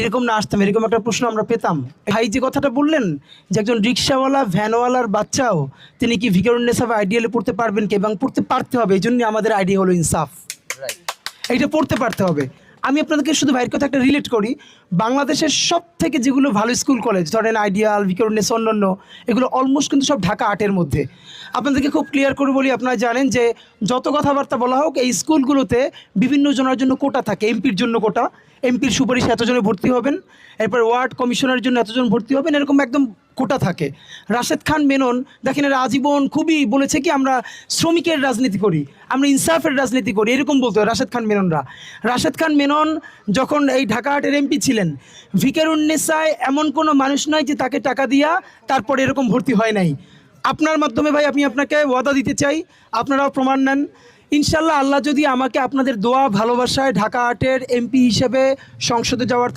এরকম না আসতাম এরকম একটা প্রশ্ন আমরা পেতাম। ভাই যে কথাটা বললেন যে একজন রিক্সাওয়ালা ভ্যানওয়ালার বাচ্চাও তিনি কি ভিকারুন্নেসা বা আইডিয়ালে পড়তে পারবেন কি? এবং পড়তে পারতে হবে এই জন্যই আমাদের আইডিয়া হলো ইনসাফ। এইটা পড়তে পারতে হবে। আমি আপনাদেরকে শুধু ভাইয়ের কথা একটা রিলেট করি। বাংলাদেশের সব থেকে যেগুলো ভালো স্কুল কলেজ ধরেন আইডিয়াল ভিকারুন্নেস অন্যান্য এগুলো অলমোস্ট কিন্তু সব ঢাকা আটের মধ্যে। আপনাদেরকে খুব ক্লিয়ার করে বলি আপনারা জানেন যে যত কথাবার্তা বলা হোক এই স্কুলগুলোতে বিভিন্ন জনের জন্য কোটা থাকে এমপির জন্য কোটা। এমপির সুপারিশে এতজনে ভর্তি হবেন, এরপর ওয়ার্ড কমিশনের জন্য এতজন ভর্তি হবেন, এরকম একদম কোটা থাকে। রাশেদ খান মেনন, দেখেন এরা আজীবন খুবই বলেছে কি, আমরা শ্রমিকের রাজনীতি করি, আমরা ইনসাফের রাজনীতি করি, এরকম বলতো রাশেদ খান মেননরা। রাশেদ খান মেনন যখন এই ঢাকা হাটের এমপি ছিলেন, ভিকেরুন্নেসায় এমন কোনো মানুষ নয় যে তাকে টাকা দিয়া তারপর এরকম ভর্তি হয় নাই। আপনার মাধ্যমে ভাই, আমি আপনাকে ওয়াদা দিতে চাই, আপনারাও প্রমাণ নেন। ইনশাল্লাহ আল্লাহ যদি আমাকে আপনাদের দোয়া ভালোবাসায় ঢাকা আটের এমপি হিসেবে সংসদে যাওয়ার তাও